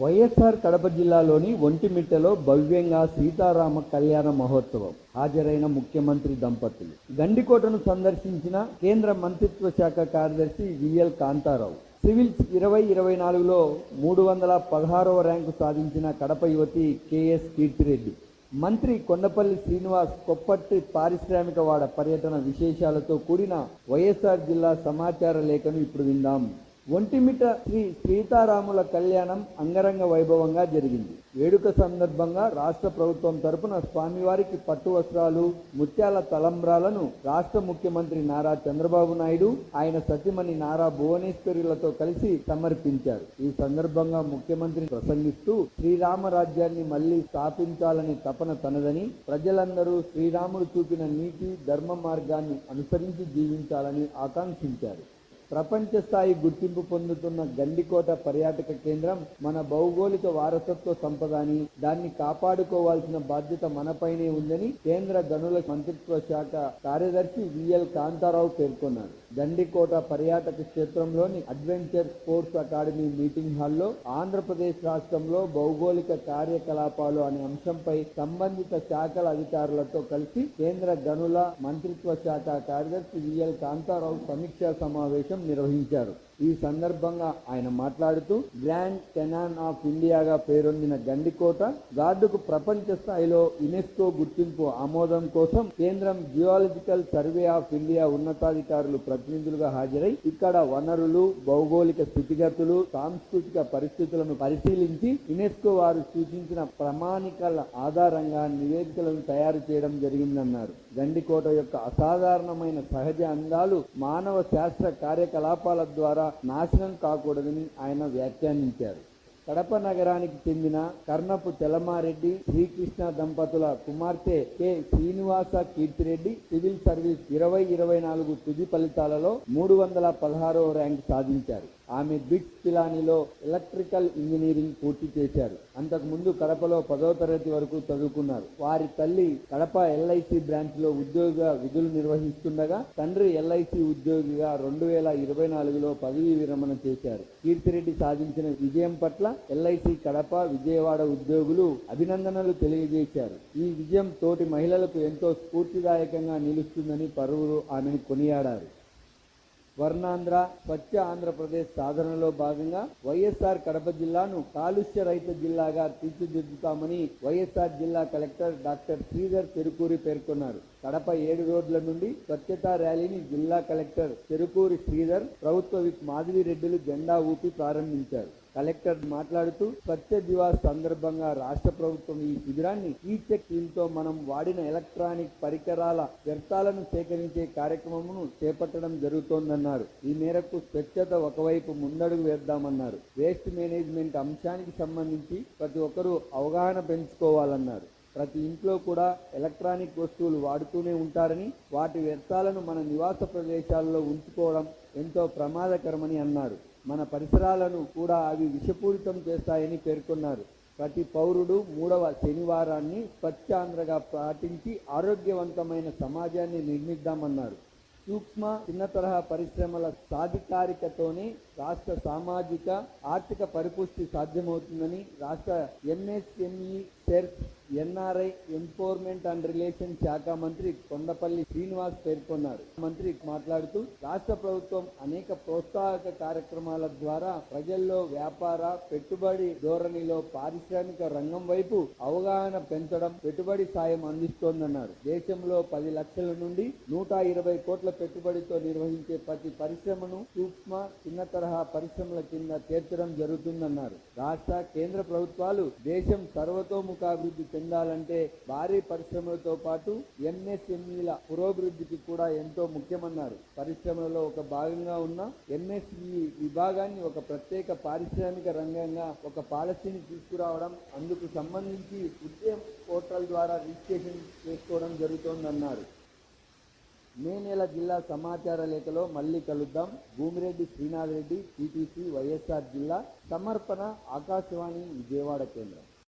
వైఎస్ఆర్ కడప జిల్లాలోని ఒంటిమిట్టలో భవ్యంగా సీతారామ కళ్యాణ మహోత్సవం హాజరైన ముఖ్యమంత్రి దంపతులు. గండికోటను సందర్శించిన కేంద్ర మంత్రిత్వ శాఖ కార్యదర్శి విఎల్ కాంతారావు. సివిల్స్ ఇరవై ఇరవై నాలుగులో మూడు వందల పదహారవ ర్యాంకు సాధించిన కడప యువతి కెఎస్ కీర్తిరెడ్డి. మంత్రి కొండపల్లి శ్రీనివాస్ కొప్పట్టి పారిశ్రామికవాడ పర్యటన విశేషాలతో కూడిన వైఎస్ఆర్ జిల్లా సమాచార లేఖను ఇప్పుడు విందాం. ఒంటిమిట శ్రీ సీతారాముల కళ్యాణం అంగరంగ వైభవంగా జరిగింది. వేడుక సందర్భంగా రాష్ట్ర ప్రభుత్వం తరపున స్వామివారికి పట్టు వస్త్రాలు ముత్యాల తలంబ్రాలను రాష్ట్ర ముఖ్యమంత్రి నారా చంద్రబాబు నాయుడు ఆయన సతీమణి నారా భువనేశ్వరులతో కలిసి సమర్పించారు. ఈ సందర్భంగా ముఖ్యమంత్రి ప్రసంగిస్తూ శ్రీరామరాజ్యాన్ని మళ్ళీ స్థాపించాలని తపన తనదని ప్రజలందరూ శ్రీరాముడు చూపిన నీతి ధర్మ మార్గాన్ని అనుసరించి జీవించాలని ఆకాంక్షించారు. ప్రపంచ స్థాయి గుర్తింపు పొందుతున్న గండికోట పర్యాటక కేంద్రం మన భౌగోళిక వారసత్వ సంపద అని దాన్ని కాపాడుకోవాల్సిన బాధ్యత మనపైనే ఉందని కేంద్ర గనుల మంత్రిత్వ శాఖ కార్యదర్శి విఎల్ కాంతారావు పేర్కొన్నారు. గండికోట పర్యాటక క్షేత్రంలోని అడ్వెంచర్ స్పోర్ట్స్ అకాడమీ మీటింగ్ హాల్లో ఆంధ్రప్రదేశ్ రాష్ట్రంలో భౌగోళిక కార్యకలాపాలు అనే అంశంపై సంబంధిత శాఖల అధికారులతో కలిసి కేంద్ర గనుల మంత్రిత్వ శాఖ కార్యదర్శి విఎల్ కాంతారావు సమీక్షా సమావేశం ni los hincharon. ఈ సందర్భంగా ఆయన మాట్లాడుతూ గ్రాండ్ కెనాన్ ఆఫ్ ఇండియాగా పేరొందిన గండికోట గార్డుకు ప్రపంచ స్థాయిలో యునెస్కో గుర్తింపు ఆమోదం కోసం కేంద్రం జియాలజికల్ సర్వే ఆఫ్ ఇండియా ఉన్నతాధికారులు ప్రతినిధులుగా హాజరై ఇక్కడ వనరులు భౌగోళిక స్థితిగతులు సాంస్కృతిక పరిస్థితులను పరిశీలించి యునెస్కో వారు సూచించిన ప్రమాణికల ఆధారంగా నివేదికలను తయారు చేయడం జరిగిందన్నారు. గండికోట యొక్క అసాధారణమైన సహజ అందాలు మానవ శాస్త్ర కార్యకలాపాల ద్వారా నాశనం కాకూడదని ఆయన వ్యాఖ్యానించారు. కడప నగరానికి చెందిన కర్ణపు తెలమారెడ్డి శ్రీకృష్ణ దంపతుల కుమార్తె K. Srinivasa Keerthireddy civil service ఇరవై ఇరవై నాలుగు తుది ఫలితాలలో మూడు వందల పదహారవ ర్యాంక్ సాధించారు. ఆమె బిట్ పిలానిలో ఎలక్ట్రికల్ ఇంజనీరింగ్ పూర్తి చేశారు. అంతకుముందు కడపలో పదో తరగతి వరకు చదువుకున్నారు. వారి తల్లి కడప ఎల్ఐసి బ్రాంచ్లో ఉద్యోగిగా విధులు నిర్వహిస్తుండగా తండ్రి ఎల్ఐసి ఉద్యోగిగా రెండు వేల ఇరవై నాలుగులో పదవీ విరమణ చేశారు. కీర్తిరెడ్డి సాధించిన విజయం పట్ల ఎల్ఐసి కడప విజయవాడ ఉద్యోగులు అభినందనలు తెలియజేశారు. ఈ విజయం తోటి మహిళలకు ఎంతో స్ఫూర్తిదాయకంగా నిలుస్తుందని పరువురు ఆమెను కొనియాడారు. వర్ణాంధ్ర స్వచ్ఛ ఆంధ్రప్రదేశ్ సాధనలో భాగంగా వైఎస్ఆర్ కడప జిల్లాను కాలుష్య రహిత జిల్లాగా తీర్చిదిద్దుతామని వైఎస్ఆర్ జిల్లా కలెక్టర్ డాక్టర్ శ్రీధర్ చెరుకూరి పేర్కొన్నారు. కడప ఏడు రోడ్ల నుండి స్వచ్ఛతా ర్యాలీని జిల్లా కలెక్టర్ చెరుకూరి శ్రీధర్ ప్రభుత్వ విప్ మాధవిరెడ్డిలు జెండా ఊపి ప్రారంభించారు. కలెక్టర్ మాట్లాడుతూ స్వచ్ఛ దివాస్ సందర్భంగా రాష్ట్ర ప్రభుత్వం ఈ శిబిరాన్ని ఈ చెక్తో మనం వాడిన ఎలక్ట్రానిక్ పరికరాల వ్యర్థాలను సేకరించే కార్యక్రమమును చేపట్టడం జరుగుతోందన్నారు. ఈ మేరకు స్వచ్ఛత ఒకవైపు ముందడుగు వేద్దామన్నారు. వేస్ట్ మేనేజ్మెంట్ అంశానికి సంబంధించి ప్రతి ఒక్కరూ అవగాహన పెంచుకోవాలన్నారు. ప్రతి ఇంట్లో కూడా ఎలక్ట్రానిక్ వస్తువులు వాడుతూనే ఉంటారని వాటి వ్యర్థాలను మన నివాస ప్రదేశాల్లో ఉంచుకోవడం ఎంతో ప్రమాదకరమని అన్నారు. మన పరిసరాలను కూడా అవి విషపూరితం చేస్తాయని పేర్కొన్నారు. ప్రతి పౌరుడు మూడవ శనివారాన్ని స్వచ్ఛాంధ్రగా పాటించి ఆరోగ్యవంతమైన సమాజాన్ని నిర్మిద్దామన్నారు. సూక్ష్మ చిన్న తరహా పరిశ్రమల సాధికారికతోనే రాష్ట్ర సామాజిక ఆర్థిక పరిపుష్టి సాధ్యమవుతుందని రాష్ట్ర MSME search NRI empowerment and relation శాఖ మంత్రి కొండపల్లి శ్రీనివాస్ పేర్కొన్నారు. మంత్రి మాట్లాడుతూ రాష్ట్ర ప్రభుత్వం అనేక ప్రోత్సాహక కార్యక్రమాల ద్వారా ప్రజల్లో వ్యాపార పెట్టుబడి ధోరణిలో పారిశ్రామిక రంగం వైపు అవగాహన పెంచడం పెట్టుబడి సాయం అందిస్తోందన్నారు. దేశంలో పది లక్షల నుండి నూట ఇరవై కోట్ల పెట్టుబడితో నిర్వహించే ప్రతి పరిశ్రమను సూక్ష్మ చిన్న తరహా పరిశ్రమల కింద చేర్చడం జరుగుతుందన్నారు. రాష్ట్ర కేంద్ర ప్రభుత్వాలు దేశం సర్వతోముఖాభివృద్ధి చెందాలంటే భారీ పరిశ్రమలతో పాటు ఎంఎస్ఎంఈల పురోభివృద్ధికి కూడా ఎంతో ముఖ్యమన్నారు. పరిశ్రమలలో ఒక భాగంగా ఉన్న ఎంఎస్ఈ విభాగాన్ని ఒక ప్రత్యేక పారిశ్రామిక రంగంగా ఒక పాలసీని తీసుకురావడం అందుకు సంబంధించి ఉద్యమ పోర్టల్ ద్వారా రిజిస్ట్రేషన్ చేసుకోవడం జరుగుతోందన్నారు. మే నెల జిల్లా సమాచార లేఖలో మళ్ళీ కలుద్దాం. భూమిరెడ్డి శ్రీనాథ్ రెడ్డి టీటీసీ వైఎస్ఆర్ జిల్లా సమర్పణ ఆకాశవాణి విజయవాడ కేంద్రం.